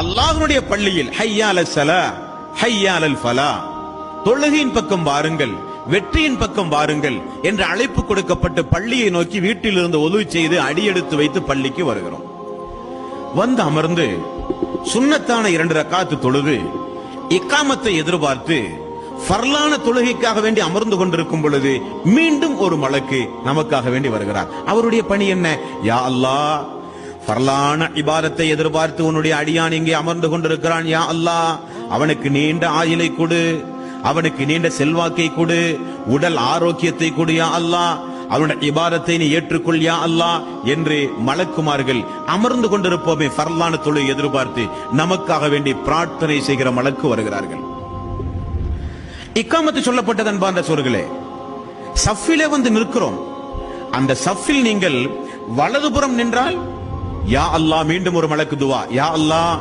அல்லாஹனுடைய பள்ளியில் ஹையால சலா ஹையாலல் ஃபலா தொழுகையின் பக்கம் வாருங்கள் வெற்றியின் பக்கம் வாருங்கள் என்ற அழைப்பு கொடுக்கப்பட்டு பள்ளியை நோக்கி வீட்டிலிருந்து ஒதுவு செய்து அடியெடுத்து வைத்து பள்ளிக்கு வருகிறோம். வந்து அமர்ந்து சுண்ணத்தான இரண்டு ரக்காத்து தொழுது இக்காமத்தை எதிர்பார்த்து ஃபர்லான தொழுகைக்காக வேண்டி அமர்ந்து கொண்டிருக்கும் பொழுது மீண்டும் ஒரு மலக்கு நமக்காக வேண்டி வருகிறார். அவருடைய பணி என்ன? யா அல்லாஹ் பரலான இபாதத்தை எதிர்பார்த்து உன்னுடைய அடியான் இங்கே அமர்ந்து கொண்டிருக்கிறான். யா அல்லா அவனுக்கு நீண்ட ஆயிலை கொடு. அவனுக்கு நீண்ட செல்வாக்கை கொடு. உடல் ஆரோக்கியத்தை கொடு யா அல்லா. அவனுடைய இபாரத்தை நீ ஏற்றுக்கொள் யா அல்லா என்று மலக்குமார்கள் அமர்ந்து கொண்டிருப்போமே பரலான தொழில் எதிர்பார்த்து நமக்காக வேண்டி பிரார்த்தனை செய்கிற மலக்கு வருகிறார்கள். இக்காமத்து சொல்லப்பட்டது அன்பார்ந்த சோர்களே சஃபிலே வந்து நிற்கிறோம். அந்த சஃபில் நீங்கள் வலதுபுறம் நின்றால் யா அல்லாஹ் மீண்டும் ஒரு மலக்கு துவா. யா அல்லாஹ்